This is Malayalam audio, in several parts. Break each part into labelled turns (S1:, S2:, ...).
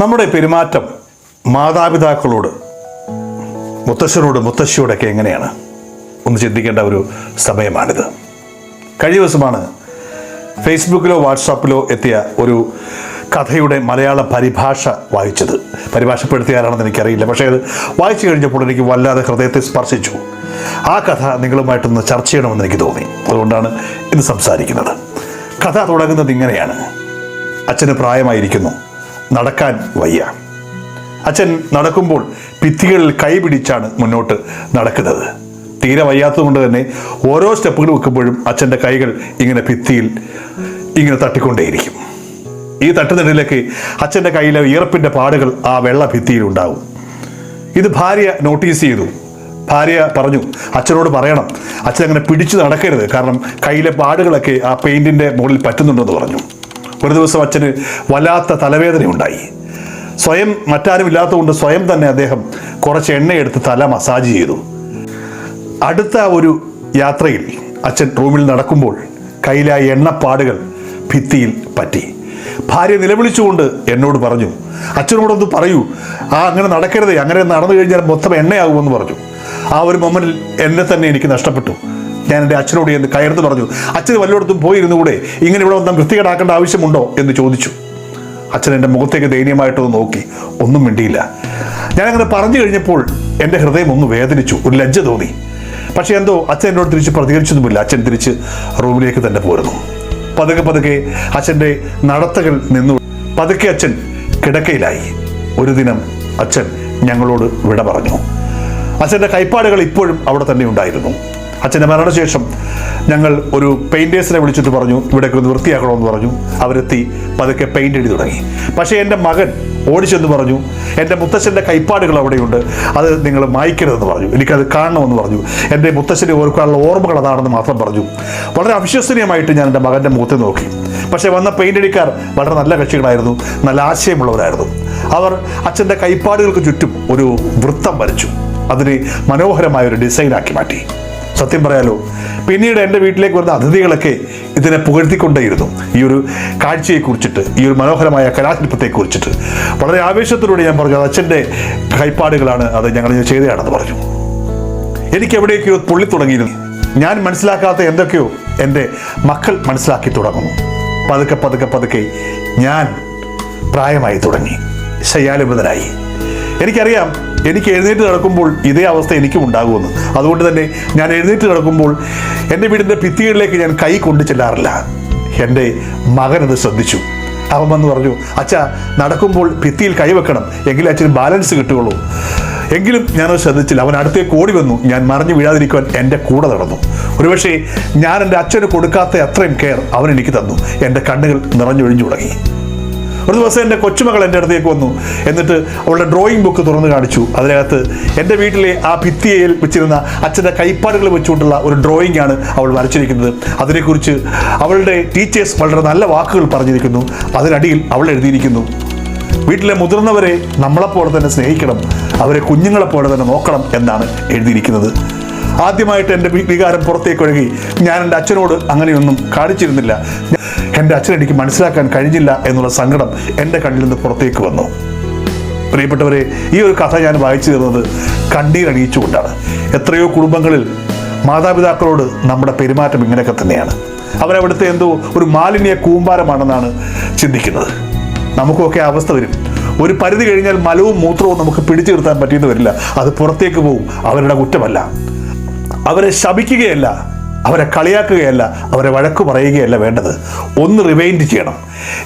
S1: നമ്മുടെ പെരുമാറ്റം മാതാപിതാക്കളോട് മുത്തശ്ശനോട് മുത്തശ്ശിയോടൊക്കെ എങ്ങനെയാണ്? ഒന്ന് ചിന്തിക്കേണ്ട ഒരു സമയമാണിത്. കഴിഞ്ഞ ദിവസമാണ് ഫേസ്ബുക്കിലോ വാട്സാപ്പിലോ എത്തിയ ഒരു കഥയുടെ മലയാള പരിഭാഷ വായിച്ചത്. പരിഭാഷപ്പെടുത്തിയ ആരാണെന്ന് എനിക്കറിയില്ല. പക്ഷേ അത് വായിച്ചു കഴിഞ്ഞപ്പോൾ എനിക്ക് വല്ലാതെ ഹൃദയത്തെ സ്പർശിച്ചു. ആ കഥ നിങ്ങളുമായിട്ടൊന്ന് ചർച്ച ചെയ്യണമെന്ന് എനിക്ക് തോന്നി. അതുകൊണ്ടാണ് ഇന്ന് സംസാരിക്കുന്നത്. കഥ തുടങ്ങുന്നത് ഇങ്ങനെയാണ്. അച്ഛന് പ്രായമായിരിക്കുന്നു. നടക്കാൻ വയ്യ. അച്ഛൻ നടക്കുമ്പോൾ ഭിത്തികളിൽ കൈ പിടിച്ചാണ് മുന്നോട്ട് നടക്കുന്നത്. തീരെ വയ്യാത്തതുകൊണ്ട് തന്നെ ഓരോ സ്റ്റെപ്പുകൾ വെക്കുമ്പോഴും അച്ഛന്റെ കൈകൾ ഇങ്ങനെ ഭിത്തിയിൽ ഇങ്ങനെ തട്ടിക്കൊണ്ടേയിരിക്കും. ഈ തട്ടുന്നിടയിലേക്ക് അച്ഛന്റെ കയ്യിലെ ഈർപ്പിന്റെ പാടുകൾ ആ വെള്ള ഭിത്തിയിൽ ഉണ്ടാവും ഇത് ഭാര്യ നോട്ടീസ് ചെയ്തു. ഭാര്യ പറഞ്ഞു അച്ഛനോട് പറയണം. അച്ഛൻ അങ്ങനെ പിടിച്ചു നടക്കരുത്. കാരണം കയ്യിലെ പാടുകളൊക്കെ ആ പെയിന്റിന്റെ മുകളിൽ പറ്റുന്നുണ്ടെന്ന് പറഞ്ഞു. ഒരു ദിവസം അച്ഛന് വല്ലാത്ത തലവേദനയുണ്ടായി. സ്വയം മറ്റാരും ഇല്ലാത്തതുകൊണ്ട് സ്വയം തന്നെ അദ്ദേഹം കുറച്ച് എണ്ണയെടുത്ത് തല മസാജ് ചെയ്തു. അടുത്ത ഒരു യാത്രയിൽ അച്ഛൻ റൂമിൽ നടക്കുമ്പോൾ കയ്യിലായ എണ്ണപ്പാടുകൾ ഭിത്തിയിൽ പറ്റി. ഭാര്യ നിലവിളിച്ചുകൊണ്ട് എന്നോട് പറഞ്ഞു അച്ഛനോടൊന്ന് പറയൂ. ആ അങ്ങനെ നടക്കരുതേ. അങ്ങനെ നടന്നു കഴിഞ്ഞാൽ മൊത്തം എണ്ണയാകുമെന്ന് പറഞ്ഞു. ആ ഒരു മൊമെന്റിൽ എന്നെ തന്നെ എനിക്ക് നഷ്ടപ്പെട്ടു. ഞാൻ എന്റെ അച്ഛനോട് എന്ന് കയർത്ത് പറഞ്ഞു അച്ഛന് വല്ലയിടത്തും പോയിരുന്നു കൂടെ? ഇങ്ങനെ ഇവിടെ വന്നാൽ വൃത്തികേടാക്കേണ്ട ആവശ്യമുണ്ടോ? എന്ന് ചോദിച്ചു. അച്ഛൻ എന്റെ മുഖത്തേക്ക് ദയനീയമായിട്ടൊന്ന് നോക്കി. ഒന്നും മിണ്ടിയില്ല. ഞാനങ്ങനെ പറഞ്ഞു കഴിഞ്ഞപ്പോൾ എന്റെ ഹൃദയം ഒന്ന് വേദനിച്ചു. ഒരു ലജ്ജ തോന്നി. പക്ഷേ എന്തോ അച്ഛൻ എന്നോട് തിരിച്ച് പ്രതികരിച്ചതുമില്ല. അച്ഛൻ തിരിച്ച് റൂമിലേക്ക് തന്നെ പോരുന്നു. പതുക്കെ പതുക്കെ അച്ഛന്റെ നടത്തകൾ നിന്നു. പതുക്കെ അച്ഛൻ കിടക്കയിലായി. ഒരു ദിനം അച്ഛൻ ഞങ്ങളോട് വിട പറഞ്ഞു. അച്ഛന്റെ കൈപ്പാടുകൾ ഇപ്പോഴും അവിടെ തന്നെ ഉണ്ടായിരുന്നു. അച്ഛന്റെ മരണശേഷം ഞങ്ങൾ ഒരു പെയിന്റേഴ്സിനെ വിളിച്ചിട്ട് പറഞ്ഞു ഇവിടേക്ക് ഒന്ന് വൃത്തിയാക്കണമെന്ന് പറഞ്ഞു. അവരെത്തി പതുക്കെ പെയിന്റ് എഴുതി തുടങ്ങി. പക്ഷേ എന്റെ മകൻ ഓടിച്ചെന്ന് പറഞ്ഞു എന്റെ മുത്തശ്ശന്റെ കൈപ്പാടുകൾ അവിടെയുണ്ട് അത് നിങ്ങൾ മായ്ക്കരുതെന്ന് പറഞ്ഞു. എനിക്കത് കാണണമെന്ന് പറഞ്ഞു. എന്റെ മുത്തശ്ശനെ ഓർക്കാനുള്ള ഓർമ്മകൾ അതാണെന്ന് മാത്രം പറഞ്ഞു. വളരെ അവിശ്വസനീയമായിട്ട് ഞാൻ എന്റെ മകന്റെ മുഖത്ത് നോക്കി. പക്ഷേ വന്ന പെയിന്റ് അടിക്കാർ വളരെ നല്ല കക്ഷികളായിരുന്നു നല്ല ആശയമുള്ളവരായിരുന്നു. അവർ അച്ഛന്റെ കൈപ്പാടുകൾക്ക് ചുറ്റും ഒരു വൃത്തം വരച്ചു. അതിനെ മനോഹരമായ ഒരു ഡിസൈനാക്കി മാറ്റി. സത്യം പറയാലോ പിന്നീട് എന്റെ വീട്ടിലേക്ക് വരുന്ന അതിഥികളൊക്കെ ഇതിനെ പുകഴ്ത്തിക്കൊണ്ടേയിരുന്നു. ഈ ഒരു കാഴ്ചയെ കുറിച്ചിട്ട് ഈ ഒരു മനോഹരമായ കലാശില്പത്തെക്കുറിച്ചിട്ട് വളരെ ആവേശത്തിലൂടെ ഞാൻ പറഞ്ഞു അത് അച്ഛന്റെ കൈപ്പാടുകളാണ് അത് ഞങ്ങൾ ചെയ്തതാണെന്ന് പറഞ്ഞു. എനിക്ക് എവിടെയൊക്കെയോ പൊള്ളി തുടങ്ങിയിരുന്നു. ഞാൻ മനസ്സിലാക്കാത്ത എന്തൊക്കെയോ എന്റെ മക്കൾ മനസ്സിലാക്കി തുടങ്ങുന്നു. പതുക്കെ പതുക്കെ പതുക്കെ ഞാൻ പ്രായമായി തുടങ്ങി. ശയ്യാലുബതനായി. എനിക്കറിയാം എനിക്ക് എഴുന്നേറ്റ് നടക്കുമ്പോൾ ഇതേ അവസ്ഥ എനിക്കും ഉണ്ടാകുമെന്ന്. അതുകൊണ്ട് തന്നെ ഞാൻ എഴുന്നേറ്റ് നടക്കുമ്പോൾ എന്റെ വീടിന്റെ ഭിത്തികളിലേക്ക് ഞാൻ കൈ കൊണ്ടു ചെല്ലാറില്ല. എന്റെ മകനത് ശ്രദ്ധിച്ചു. അവൻ വന്ന് പറഞ്ഞു അച്ഛ നടക്കുമ്പോൾ ഭിത്തിയിൽ കൈവെക്കണം എങ്കിലേ അച്ഛന് ബാലൻസ് കിട്ടുകയുള്ളൂ. എങ്കിലും ഞാനത് ശ്രദ്ധിച്ചില്ല. അവൻ അടുത്തേക്ക് ഓടി വന്നു. ഞാൻ മറിഞ്ഞു വീഴാതിരിക്കുവാൻ എന്റെ കൂടെ നടന്നു. ഒരുപക്ഷെ ഞാൻ എന്റെ അച്ഛന് കൊടുക്കാത്ത അത്രയും കെയർ അവൻ എനിക്ക് തന്നു. എന്റെ കണ്ണുകൾ നിറഞ്ഞൊഴിഞ്ഞു തുടങ്ങി. ഒരു ദിവസം എന്റെ കൊച്ചുമകൾ എന്റെ അടുത്തേക്ക് വന്നു. എന്നിട്ട് അവളുടെ ഡ്രോയിങ് ബുക്ക് തുറന്നു കാണിച്ചു. അതിനകത്ത് എന്റെ വീട്ടിലെ ആ ഭിത്തിയിൽ വെച്ചിരുന്ന അച്ഛന്റെ കൈപ്പാടുകൾ വെച്ചുകൊണ്ടുള്ള ഒരു ഡ്രോയിങ് ആണ് അവൾ വരച്ചിരിക്കുന്നത്. അതിനെക്കുറിച്ച് അവളുടെ ടീച്ചേഴ്സ് വളരെ നല്ല വാക്കുകൾ പറഞ്ഞിരിക്കുന്നു. അതിനടിയിൽ അവൾ എഴുതിയിരിക്കുന്നു. വീട്ടിലെ മുതിർന്നവരെ നമ്മളെപ്പോലെ തന്നെ സ്നേഹിക്കണം. അവരെ കുഞ്ഞുങ്ങളെപ്പോലെ തന്നെ നോക്കണം എന്നാണ് എഴുതിയിരിക്കുന്നത്. ആദ്യമായിട്ട് എന്റെ വികാരം പുറത്തേക്ക് ഒഴുകി. ഞാൻ എന്റെ അച്ഛനോട് അങ്ങനെയൊന്നും കാണിച്ചിരുന്നില്ല. എന്റെ അച്ഛൻ എനിക്ക് മനസ്സിലാക്കാൻ കഴിഞ്ഞില്ല എന്നുള്ള സങ്കടം എന്റെ കണ്ണിൽ നിന്ന് പുറത്തേക്ക് വന്നു. പ്രിയപ്പെട്ടവരെ ഈ ഒരു കഥ ഞാൻ വായിച്ചു തരുന്നത് കണ്ണീരണിയിച്ചുകൊണ്ടാണ് എത്രയോ കുടുംബങ്ങളിൽ മാതാപിതാക്കളോട് നമ്മുടെ പെരുമാറ്റം ഇങ്ങനെയൊക്കെ തന്നെയാണ്. അവരവിടുത്തെ എന്തോ ഒരു മാലിന്യ കൂമ്പാരമാണെന്നാണ് ചിന്തിക്കുന്നത്. നമുക്കൊക്കെ അവസ്ഥ വരും. ഒരു പരിധി കഴിഞ്ഞാൽ മലവും മൂത്രവും നമുക്ക് പിടിച്ചു നിർത്താൻ പറ്റിയെന്ന് വരില്ല. അത് പുറത്തേക്ക് പോവും. അവരുടെ കുറ്റമല്ല. അവരെ ശപിക്കുകയല്ല അവരെ കളിയാക്കുകയല്ല അവരെ വഴക്ക് പറയുകയല്ല വേണ്ടത്. ഒന്ന് റിവൈൻഡ് ചെയ്യണം.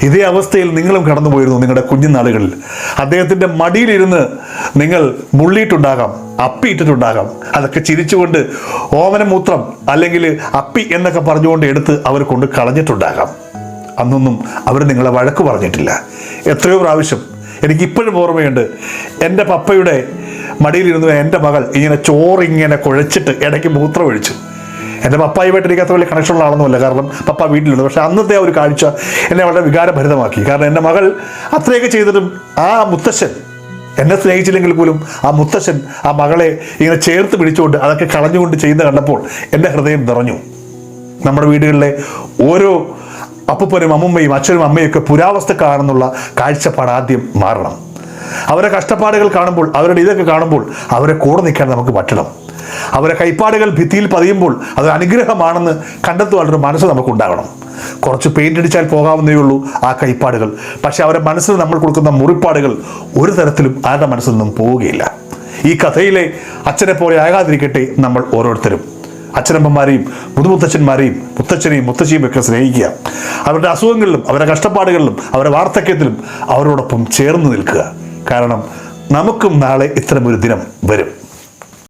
S1: ഇതേ അവസ്ഥയിൽ നിങ്ങളും കടന്നുപോയിരുന്നു നിങ്ങളുടെ കുഞ്ഞുനാളുകളിൽ. അദ്ദേഹത്തിന്റെ മടിയിലിരുന്ന് നിങ്ങൾ മുള്ളിയിട്ടുണ്ടാകാം അപ്പിയിട്ടിട്ടുണ്ടാകാം അതൊക്കെ ചിരിച്ചുകൊണ്ട് ഓമനമൂത്രം അല്ലെങ്കിൽ അപ്പി എന്നൊക്കെ പറഞ്ഞുകൊണ്ട് എടുത്ത് അവർ കൊണ്ട് കളഞ്ഞിട്ടുണ്ടാകാം. അന്നൊന്നും അവർ നിങ്ങളെ വഴക്ക് പറഞ്ഞിട്ടില്ല. എത്രയോ പ്രാവശ്യം എനിക്കിപ്പോഴും ഓർമ്മയുണ്ട് എന്റെ പപ്പയുടെ മടിയിലിരുന്ന് എന്റെ മകൾ ഇങ്ങനെ ചോറിങ്ങനെ കുഴച്ചിട്ട് ഇടയ്ക്ക് മൂത്രം ഒഴിച്ചു എന്റെ പപ്പായുമായിട്ട് അത്ര വലിയ കണക്ഷനുള്ള ആളൊന്നുമല്ല. കാരണം പപ്പ വീട്ടിലുണ്ട്. പക്ഷേ അന്നത്തെ ആ ഒരു കാഴ്ച എന്നെ വളരെ വികാരഭരിതമാക്കി. കാരണം എന്റെ മകൾ അത്രയൊക്കെ ചെയ്തിട്ടും ആ മുത്തശ്ശൻ എന്നെ സ്നേഹിച്ചില്ലെങ്കിൽ പോലും ആ മുത്തശ്ശൻ ആ മകളെ ഇങ്ങനെ ചേർത്ത് പിടിച്ചുകൊണ്ട് അതൊക്കെ കളഞ്ഞുകൊണ്ട് ചെയ്യുന്ന കണ്ടപ്പോൾ എന്റെ ഹൃദയം നിറഞ്ഞു. നമ്മുടെ വീടുകളിലെ ഓരോ അപ്പൂപ്പനും അമ്മുമ്മയും അച്ഛനും അമ്മയൊക്കെ പുരാവസ്ഥക്കാണെന്നുള്ള കാഴ്ചപ്പാട് ആദ്യം മാറണം. അവരെ കഷ്ടപ്പാടുകൾ കാണുമ്പോൾ അവരുടെ ഇതൊക്കെ കാണുമ്പോൾ അവരെ കൂടെ നിൽക്കാൻ നമുക്ക് പറ്റണം. അവരെ കൈപ്പാടുകൾ ഭിത്തിയിൽ പതിയുമ്പോൾ അത് അനുഗ്രഹമാണെന്ന് കണ്ടെത്തുവാനൊരു മനസ്സ് നമുക്കുണ്ടാകണം. കുറച്ച് പെയിന്റ് അടിച്ചാൽ പോകാവുന്നേ ഉള്ളൂ ആ കൈപ്പാടുകൾ. പക്ഷെ അവരുടെ മനസ്സിൽ നമ്മൾ കൊടുക്കുന്ന മുറിപ്പാടുകൾ ഒരു തരത്തിലും ആരുടെ മനസ്സിൽ നിന്നും പോവുകയില്ല. ഈ കഥയിലെ അച്ഛനെ പോലെ ആകാതിരിക്കട്ടെ നമ്മൾ ഓരോരുത്തരും. അച്ഛനമ്മമാരെയും മുതുമുത്തച്ഛന്മാരെയും മുത്തച്ഛനെയും മുത്തച്ഛിയും ഒക്കെ സ്നേഹിക്കുക. അവരുടെ അസുഖങ്ങളിലും അവരുടെ കഷ്ടപ്പാടുകളിലും അവരുടെ വാർദ്ധക്യത്തിലും അവരോടൊപ്പം ചേർന്ന് നിൽക്കുക. കാരണം നമുക്കും നാളെ ഇത്തരമൊരു ദിനം വരും.